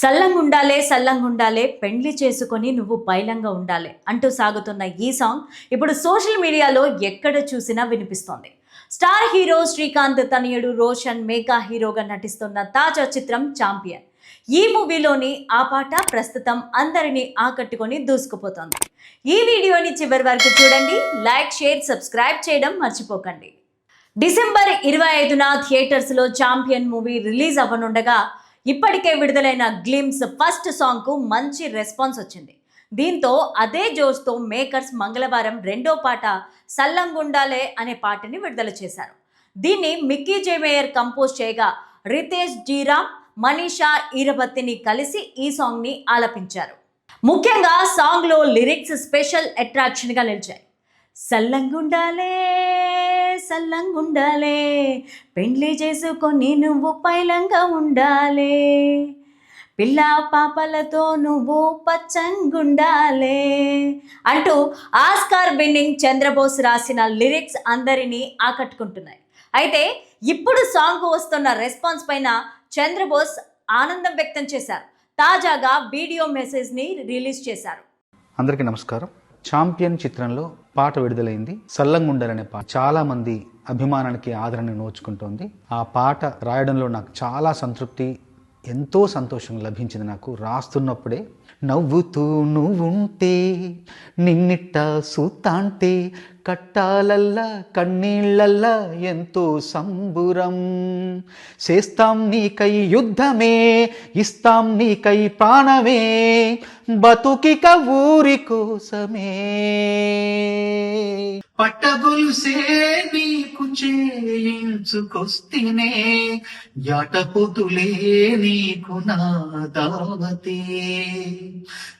సల్లంగుండాలే సల్లంగుండాలే పెండ్లి చేసుకొని నువ్వు పైలంగా ఉండాలి అంటూ సాగుతున్న ఈ సాంగ్ ఇప్పుడు సోషల్ మీడియాలో ఎక్కడ చూసినా వినిపిస్తోంది. స్టార్ హీరో శ్రీకాంత్ తనయుడు రోషన్ మేకా హీరోగా నటిస్తున్న తాజా చిత్రం ఛాంపియన్. ఈ మూవీలోని ఆ పాట ప్రస్తుతం అందరినీ ఆకట్టుకొని దూసుకుపోతోంది. ఈ వీడియోని చివరి వరకు చూడండి లైక్ షేర్ సబ్స్క్రైబ్ చేయడం మర్చిపోకండి. డిసెంబర్ ఇరవై ఐదున థియేటర్స్లో ఛాంపియన్ మూవీ రిలీజ్ అవ్వనుండగా ఇప్పటికే విడుదలైన గ్లిమ్స్ ఫస్ట్ సాంగ్కు మంచి రెస్పాన్స్ వచ్చింది. దీంతో అదే జోష్తో మేకర్స్ మంగళవారం రెండో పాట సల్లంగుండాలే అనే పాటని విడుదల చేశారు. దీన్ని మిక్కీ జేమేయర్ కంపోజ్ చేయగా రితేష్ జీరామ్ మనీషా ఈరబత్తిని కలిసి ఈ సాంగ్ని ఆలపించారు. ముఖ్యంగా సాంగ్లో లిరిక్స్ స్పెషల్ అట్రాక్షన్గా నిలిచాయి. సల్లంగుండాలే సల్లంగుండాలే పెండ్లి చేసుకొని నువ్వు పైలంగా ఉండాలే. పిల్ల పాపలతో నువ్వు పచ్చంగుండాలే. అంటూ ఆస్కార్ విన్నింగ్ చంద్రబోస్ రాసిన లిరిక్స్ అందరినీ ఆకట్టుకుంటున్నాయి. అయితే ఇప్పుడు సాంగ్ వస్తున్న రెస్పాన్స్ పైన చంద్రబోస్ ఆనందం వ్యక్తం చేశారు. తాజాగా వీడియో మెసేజ్ని రిలీజ్ చేశారు. అందరికీ నమస్కారం. ఛాంపియన్ చిత్రంలో పాట విడుదలైంది. సల్లంగుండలనే పాట చాలా మంది అభిమానానికి ఆదరణ నోచుకుంటోంది. ఆ పాట రాయడంలో నాకు చాలా సంతృప్తి ఎంతో సంతోషం లభించింది నాకు. రాస్తున్నప్పుడే నవ్వుతూ నువ్వుంటే నిన్నిట్ట సూతాంటే కట్టాలల్లా కన్నీళ్ళల్లా ఎంతో సంబురం. చేస్తాం నీకై యుద్ధమే ఇస్తాం నీకై ప్రాణమే బతుకిక ఊరి కోసమే. పట్టగొలుసే నీకు చేయించుకొస్తేనే యాటపుతులే నీకు నా దావతే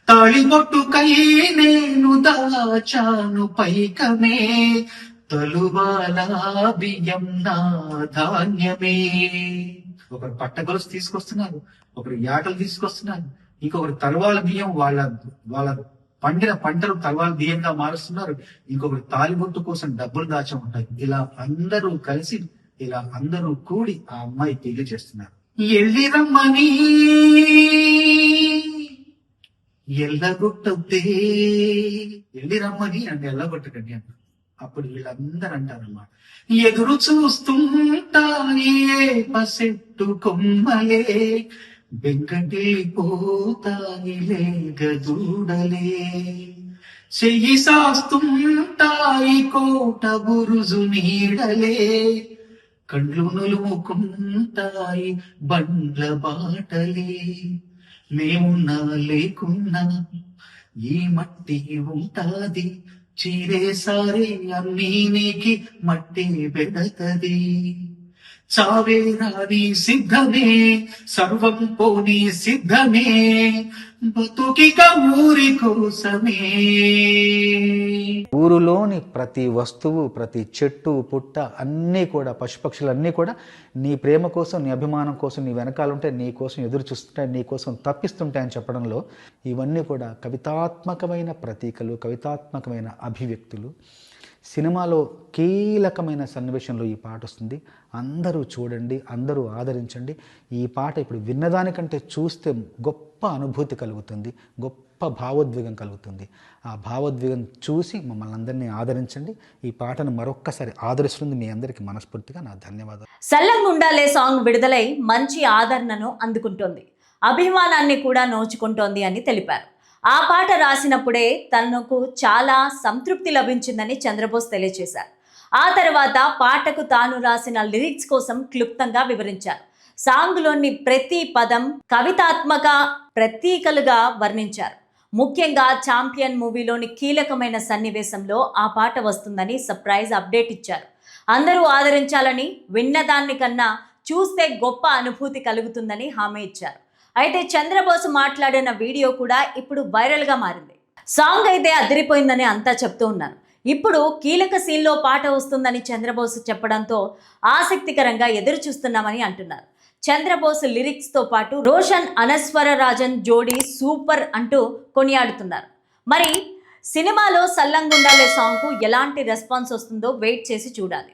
తాళిబొట్టుకై నేను దాచాను పైకమే తలువాల బియ్యం నా ధాన్యమే. ఒకరు పట్టగొలుసు తీసుకొస్తున్నారు ఒకరు యాటలు తీసుకొస్తున్నారు ఇంకొకరు తలవాల బియ్యం వాళ్ళ వాళ్ళ పండిన పంటలు తర్వాత బియ్యంగా మారుస్తున్నారు. ఇంకొకరు తాలిబొట్టు కోసం డబ్బులు దాచి ఉంటాయి. ఇలా అందరూ కలిసి ఇలా అందరూ కూడి ఆ అమ్మాయి పెళ్ళి చేస్తున్నారు. ఎల్లి రమ్మని ఎల్లగొట్టద్దే. ఎల్లి రమ్మని అంటే ఎల్లగొట్టకండి అంట. అప్పుడు వీళ్ళందరూ అంటారన్నమాట. ఎదురు చూస్తుంటాయే పసెట్టు కొమ్మలే. వెంకటిపోతాయిలే గదూడలే. చెయ్యి సాస్తుంటాయి కోట బురుజు నీడలే. కండ్లు నులుముకుంటాయి బండ్ల బాటలే. మేమున్నా లేకున్నా ఈ మట్టి ఉంటాది. చీరే సారే అన్నీ నీకి మట్టి పెడతది. చావే రాని సిద్ధమే సర్వం పోని సిద్ధమే బతుకిక ఊరి కోసమే. ఊరులోని ప్రతి వస్తువు ప్రతి చెట్టు పుట్ట అన్నీ కూడా పశుపక్షులన్నీ కూడా నీ ప్రేమ కోసం నీ అభిమానం కోసం నీ వెనకాలంటే నీ కోసం ఎదురు చూస్తుంటాయి నీ కోసం తప్పిస్తుంటాయని చెప్పడంలో ఇవన్నీ కూడా కవితాత్మకమైన ప్రతీకలు కవితాత్మకమైన అభివ్యక్తులు. సినిమాలో కీలకమైన సన్నివేశంలో ఈ పాట వస్తుంది. అందరూ చూడండి అందరూ ఆదరించండి. ఈ పాట ఇప్పుడు విన్నదానికంటే చూస్తే గొప్ప అనుభూతి కలుగుతుంది గొప్ప భావోద్వేగం కలుగుతుంది. ఆ భావోద్వేగం చూసి మమ్మల్ని అందరినీ ఆదరించండి. ఈ పాటను మరొక్కసారి ఆదరిస్తుంది మీ అందరికీ మనస్ఫూర్తిగా నా ధన్యవాదాలు. సల్లంగుండాలే సాంగ్ విడుదలై మంచి ఆదరణను అందుకుంటోంది. అభిమానాన్ని కూడా నోచుకుంటోంది అని తెలిపారు. ఆ పాట రాసినప్పుడే తనకు చాలా సంతృప్తి లభించిందని చంద్రబోస్ తెలియజేశారు. ఆ తర్వాత పాటకు తాను రాసిన లిరిక్స్ కోసం క్లుప్తంగా వివరించారు. సాంగ్లోని ప్రతి పదం కవితాత్మక ప్రతీకలుగా వర్ణించారు. ముఖ్యంగా ఛాంపియన్ మూవీలోని కీలకమైన సన్నివేశంలో ఆ పాట వస్తుందని సర్ప్రైజ్ అప్డేట్ ఇచ్చారు. అందరూ ఆదరించాలని విన్నదాన్ని కన్నా చూస్తే గొప్ప అనుభూతి కలుగుతుందని హామీ ఇచ్చారు. అయితే చంద్రబోస్ మాట్లాడిన వీడియో కూడా ఇప్పుడు వైరల్గా మారింది. సాంగ్ అయితే అదిరిపోయిందని అంతా చెప్తూ ఉన్నారు. ఇప్పుడు కీలక సీన్లో పాట వస్తుందని చంద్రబోస్ చెప్పడంతో ఆసక్తికరంగా ఎదురు చూస్తున్నామని అంటున్నారు. చంద్రబోస్ లిరిక్స్తో పాటు రోషన్ అనస్వర రాజన్ జోడీ సూపర్ అంటూ కొనియాడుతున్నారు. మరి సినిమాలో సల్లంగుండాలే సాంగ్కు ఎలాంటి రెస్పాన్స్ వస్తుందో వెయిట్ చేసి చూడాలి.